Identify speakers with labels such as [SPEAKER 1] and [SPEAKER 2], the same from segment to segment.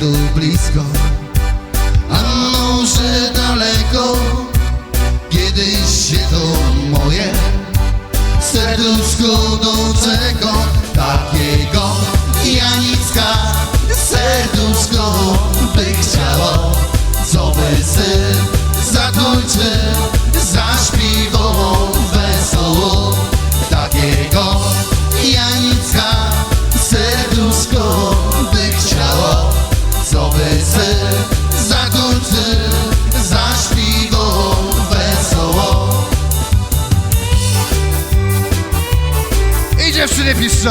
[SPEAKER 1] tu blisko, a może daleko. Kiedyś się to moje serduszko doczego takiego
[SPEAKER 2] dziewczyny piszczą.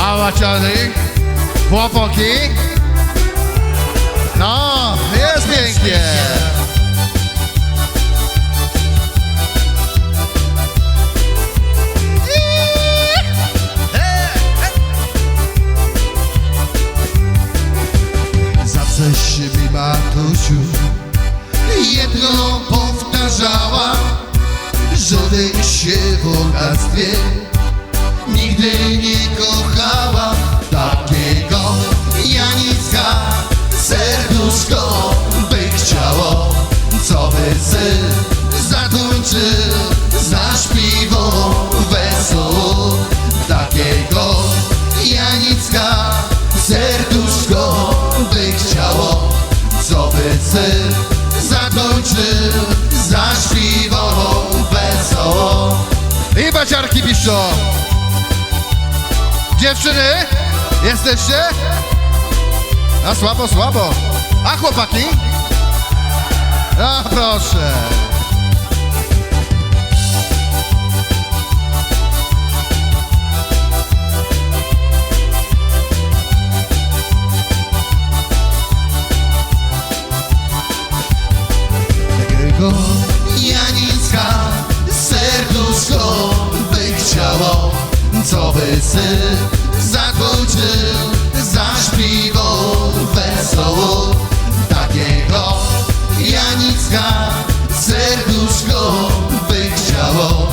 [SPEAKER 2] A maciany, chłopaki. No, jest pięknie.
[SPEAKER 1] yeah.
[SPEAKER 2] I baciarki piszczą. Dziewczyny, jesteście? A słabo, słabo. A chłopaki? A proszę.
[SPEAKER 1] Co by syn zatańczył, zaśpiwał wesoło. Takiego Janicka serduszko by chciało.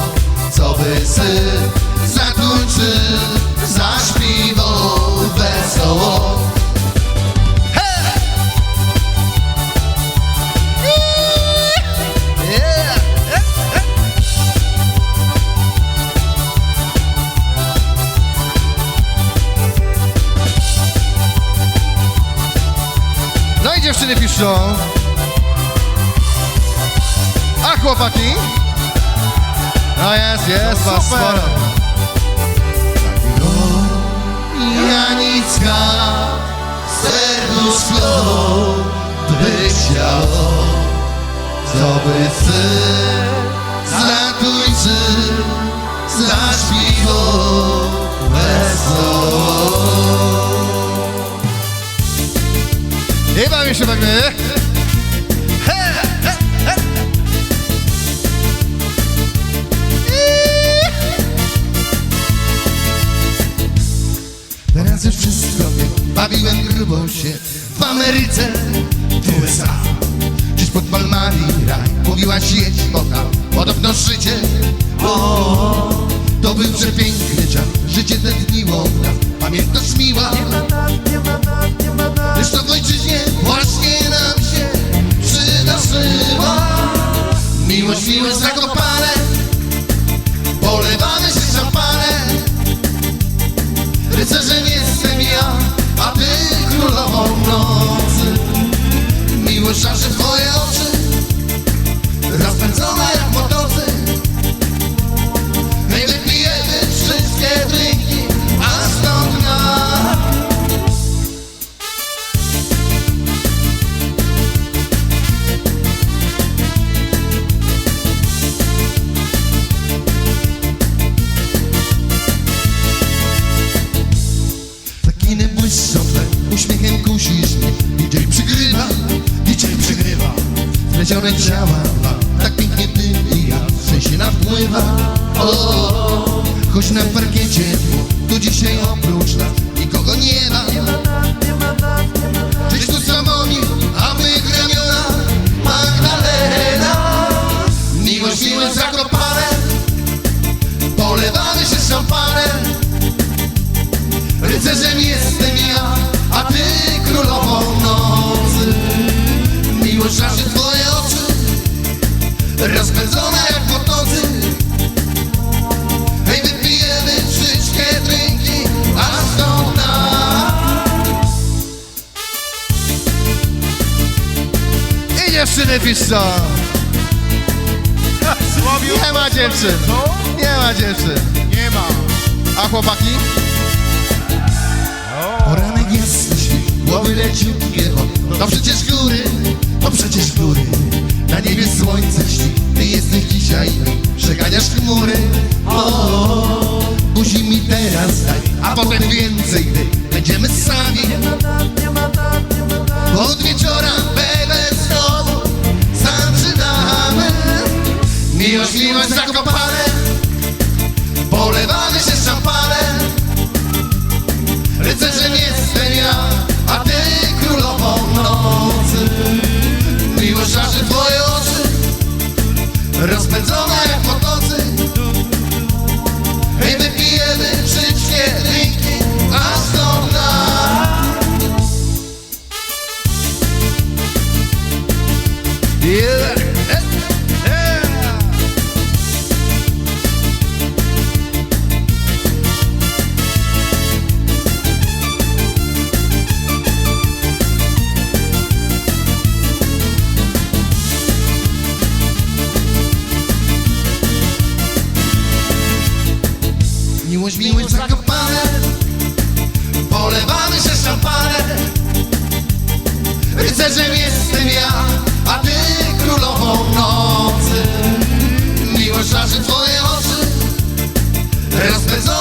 [SPEAKER 1] Co by syn zatańczył, zaśpiwał wesoło
[SPEAKER 2] dziewczyny piszczą. A chłopaki? No jest, jest, was
[SPEAKER 1] Super.
[SPEAKER 2] sporo.
[SPEAKER 1] Janicka serduszko by chciało, co by syn zatańczył, zaśpiwał wesoło.
[SPEAKER 2] Bawię się bawimy. He, he, he.
[SPEAKER 1] Teraz już wszystko wiem, bawiłem grubo się w Ameryce, w USA. Gdzieś pod palmami raj, mówiłaś jedź, bo podobno życie. O, to był przepiękny czas, życie tętniło w nas, pamiętasz miła? Właśnie nam się przydarzyło. Miłość, miłość zakopane, Zakiny błyszczące, uśmiechem kusisz mnie DJ przygrywa, DJ przygrywa Splecione ciała tak pięknie ty i ja Szczęście napływa, o, Choć na parkiecie tu dzisiaj oprócz nas Nikogo nie ma. Tyś tu samotni, a my gramiona. Magdalena Miłość, miłość zakopane. Polewamy się szampanem Rycerzem jestem ja, a ty królową nocy Miłość żarzy twoje oczy Rozpędzone jak motocy Hej, wypijemy wszystkie drinki Aż do dna
[SPEAKER 2] I dziewczyny piszą. Nie ma dziewczyn. Nie ma dziewczyn.
[SPEAKER 3] Nie ma.
[SPEAKER 2] A chłopaki?
[SPEAKER 1] To przecież góry, to przecież góry. Na niebie słońce śni, ty jesteś dzisiaj Przeganiasz chmury. O, Buzi mi teraz daj, a potem więcej gdy Będziemy sami. Od wieczora Miłość, miłość zakopane. Polewamy się szampanem Rycerzem jestem ja, a ty królową nocy. Miłość żarzy twoje oczy. Rozpędzone